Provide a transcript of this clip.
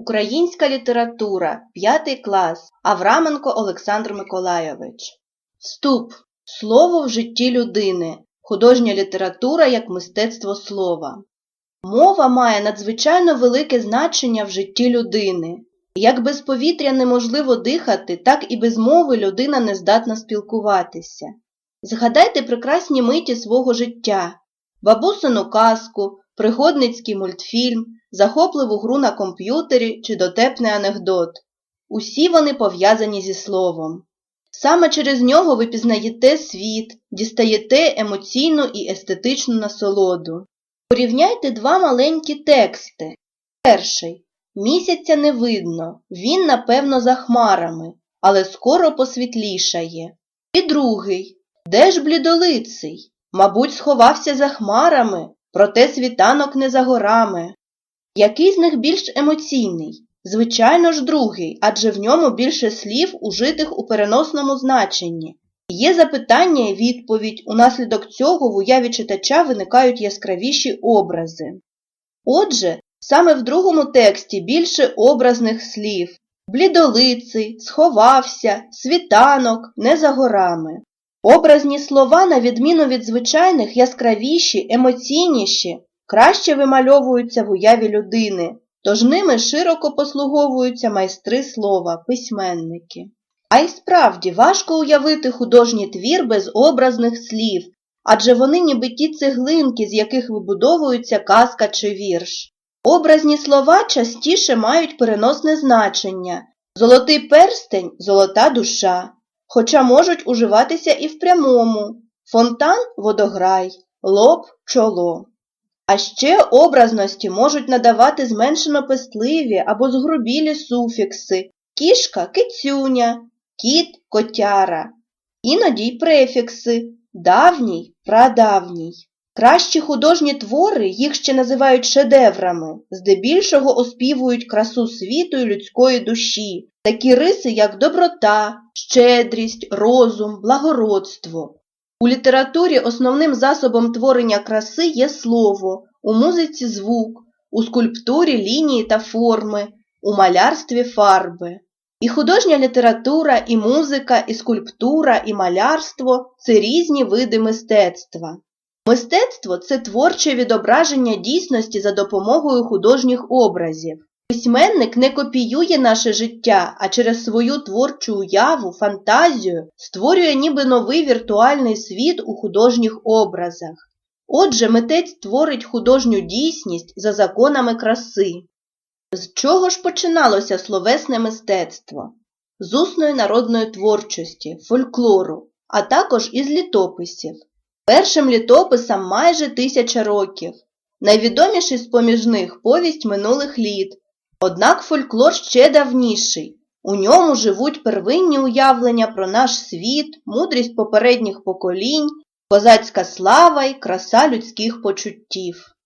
Українська література, 5 клас, Авраменко Олександр Миколайович. Вступ. Слово в житті людини. Художня література як мистецтво слова. Мова має надзвичайно велике значення в житті людини. Як без повітря неможливо дихати, так і без мови людина не здатна спілкуватися. Згадайте прекрасні миті свого життя, бабусину казку, пригодницький мультфільм, захопливу гру на комп'ютері чи дотепний анекдот. Усі вони пов'язані зі словом. Саме через нього ви пізнаєте світ, дістаєте емоційну і естетичну насолоду. Порівняйте два маленькі тексти. Перший. Місяця не видно, він, напевно, за хмарами, але скоро посвітлішає. І другий. Де ж блідолиций? Мабуть, сховався за хмарами, проте світанок не за горами. Який з них більш емоційний? Звичайно ж, другий, адже в ньому більше слів, ужитих у переносному значенні. Є запитання і відповідь, унаслідок цього в уяві читача виникають яскравіші образи. Отже, саме в другому тексті більше образних слів блідолиций, сховався, світанок, не за горами. Образні слова, на відміну від звичайних, яскравіші, емоційніші, краще вимальовуються в уяві людини, тож ними широко послуговуються майстри слова, письменники. А й справді важко уявити художній твір без образних слів, адже вони ніби ті цеглинки, з яких вибудовується казка чи вірш. Образні слова частіше мають переносне значення золотий перстень золота душа, хоча можуть уживатися і в прямому фонтан водограй, лоб чоло. А ще образності можуть надавати зменшено пестливі або згрубілі суфікси кішка кицюня, кіт котяра, іноді й префікси давній прадавній. Кращі художні твори, їх ще називають шедеврами, здебільшого оспівують красу світу і людської душі, такі риси, як доброта, щедрість, розум, благородство. У літературі основним засобом творення краси є слово, у музиці звук, у скульптурі лінії та форми, у малярстві фарби. І художня література, і музика, і скульптура, і малярство це різні види мистецтва. Мистецтво це творче відображення дійсності за допомогою художніх образів. Письменник не копіює наше життя, а через свою творчу уяву, фантазію створює ніби новий віртуальний світ у художніх образах. Отже, митець творить художню дійсність за законами краси. З чого ж починалося словесне мистецтво? З усної народної творчості, фольклору, а також із літописів. Першим літописам майже тисяча років. Найвідоміший з поміж них повість минулих літ. Однак фольклор ще давніший. У ньому живуть первинні уявлення про наш світ, мудрість попередніх поколінь, козацька слава й краса людських почуттів.